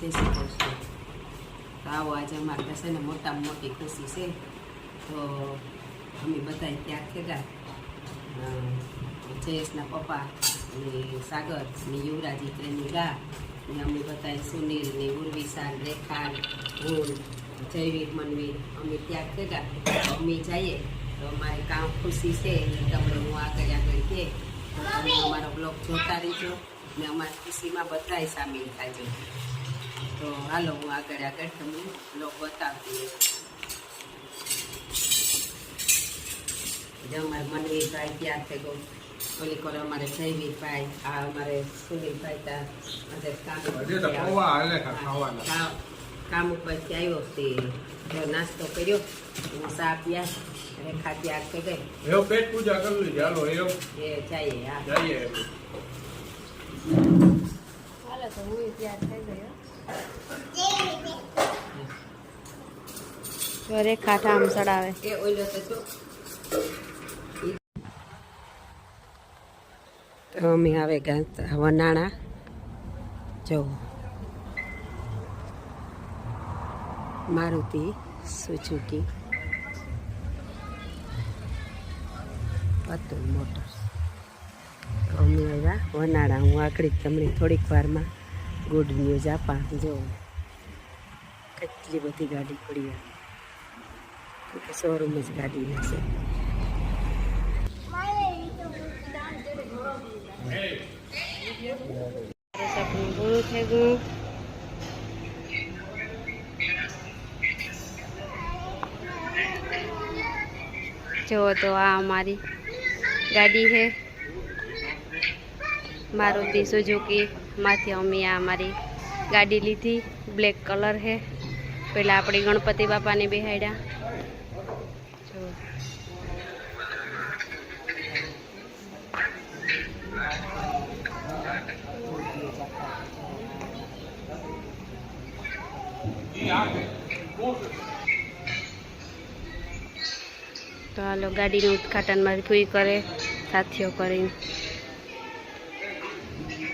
જય શકો છો આવો આજે અમારે પાસે ને મોટામાં મોટી ખુશી છે. તો અમે બધા ત્યાં થયેલા જયેશના પપ્પા ને સાગર ને યુવરાજ ત્રણની ગા ને અમે બધા સુનિલ ને ઉર્વિશા રેખા ગુણ જયવીર મનવીર અમે ત્યાં થયેલા અમે જઈએ તો અમારે કામ ખુશી છે તમને હું આગળ આગળ કે તો તમે અમારો બ્લોગ જોતા રહીજો ને અમારી ખુશીમાં બધાય સામેલ થાજો તો હાલો હું આગળ આગળ તમને બ્લોગ બતાવતી રહીશ. જે અમારે મનવીરભાઈ ત્યાં થઈ ગયું ઓલી કોર અમારે જયવીરભાઈ આ અમારે સુનિલભાઈ ત્યાં કામ ઉપરથી આવ્યો. તે જો નાસ્તો કર્યો હું ચા પીયા રેખા ત્યાં થઈ ગઈ. એવો પેટ પૂજા કરવી ચાલો એવો. એ જઈએ હા. જઈએ. હાલો તો હું ત્યાં થઈ ગયો જો રેખા ઠામ ચડાવે. એ ઓઈલો તો તો અમે આવે ગયા વનાણા. જવું મારુતિ સુઝુકી. અતુલ મોટર્સ તો અમે આવ્યા વનાળા હું આકડી જ તમને થોડીક વારમાં ગુડ ન્યૂઝ આપા જો કેટલી બધી ગાડી પડી હોય શોરૂમ જ ગાડી છે સપનું પૂરું થઈ ગયું જો તો આ અમારી ગાડી છે મારુતિ સુઝુકી માંથી અમે આ અમારી ગાડી લીધી બ્લેક કલર છે પેલા આપણી ગણપતિ બાપાને બેહાડ્યા જો તો હાલો ગાડીનું ઉદઘાટન મારી ફૂઈ કરે સાથીઓ કરીને Thank you.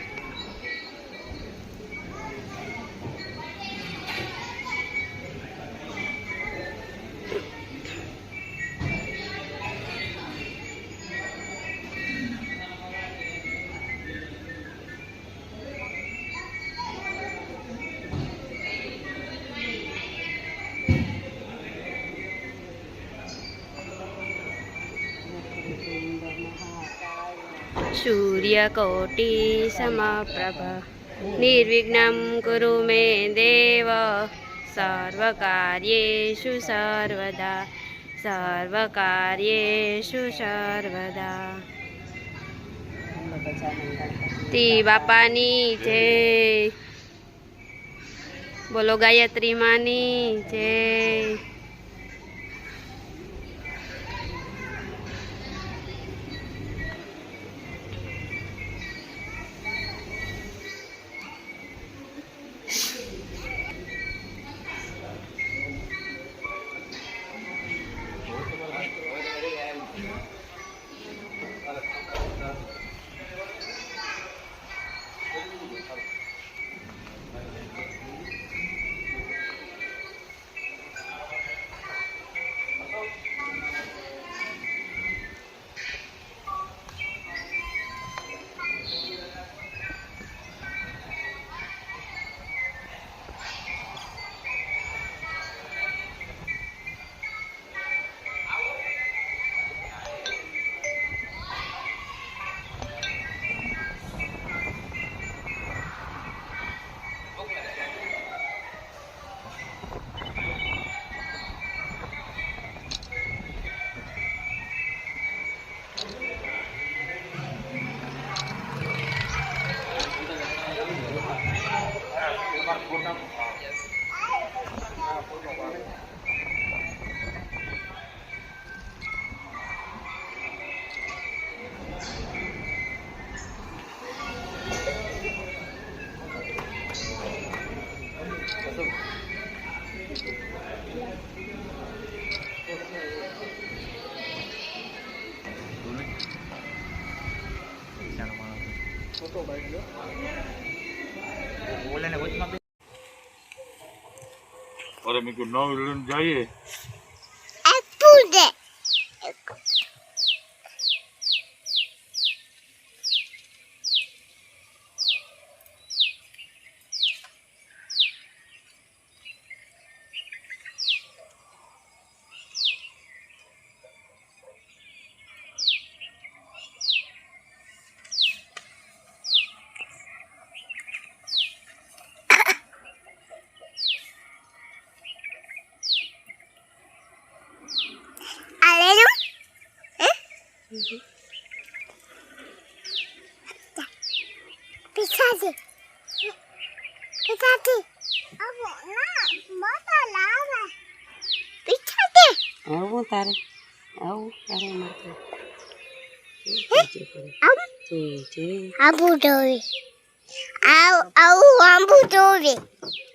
सूर्यकोटिसमप्रभ। निर्विघ्न कुरु मे देव। सर्वकार्येषु सर्वदा। सर्वकार्येषु सर्वदा। ती बापानी जय बोलो गायत्री मानी जय અરે મેં કીધું નવ જઈએ. લઈને જઈએ આવું તારે આવું તારે મળતું આબુ જોવે આવ આવું આંબુ જોવે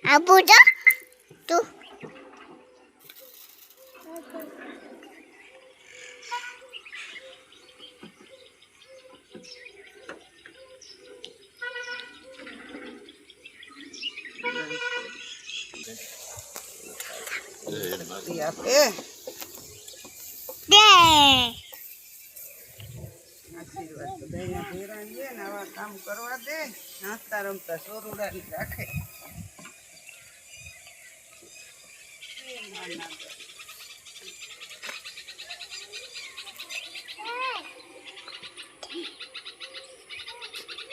આબુ જો તું દે આશીર્વાદ બધાયને ભેરાણ દે ને આવા કામ કરવા દે નાસ્તા રમતા સોરુડાની રાખે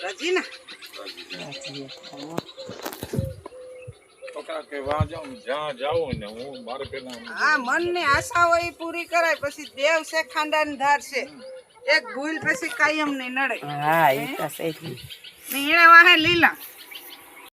રાજી ના પકા કે જાઉં જ્યાં જાઉં ને હું મારે મનની આશા હોય પૂરી કરાય પછી દેવ છે ખાંડાની ધાર છે. એક ભૂલ પછી કાયમ નહીં નડે. હા એ તો સહી ને. વાહે લીલા.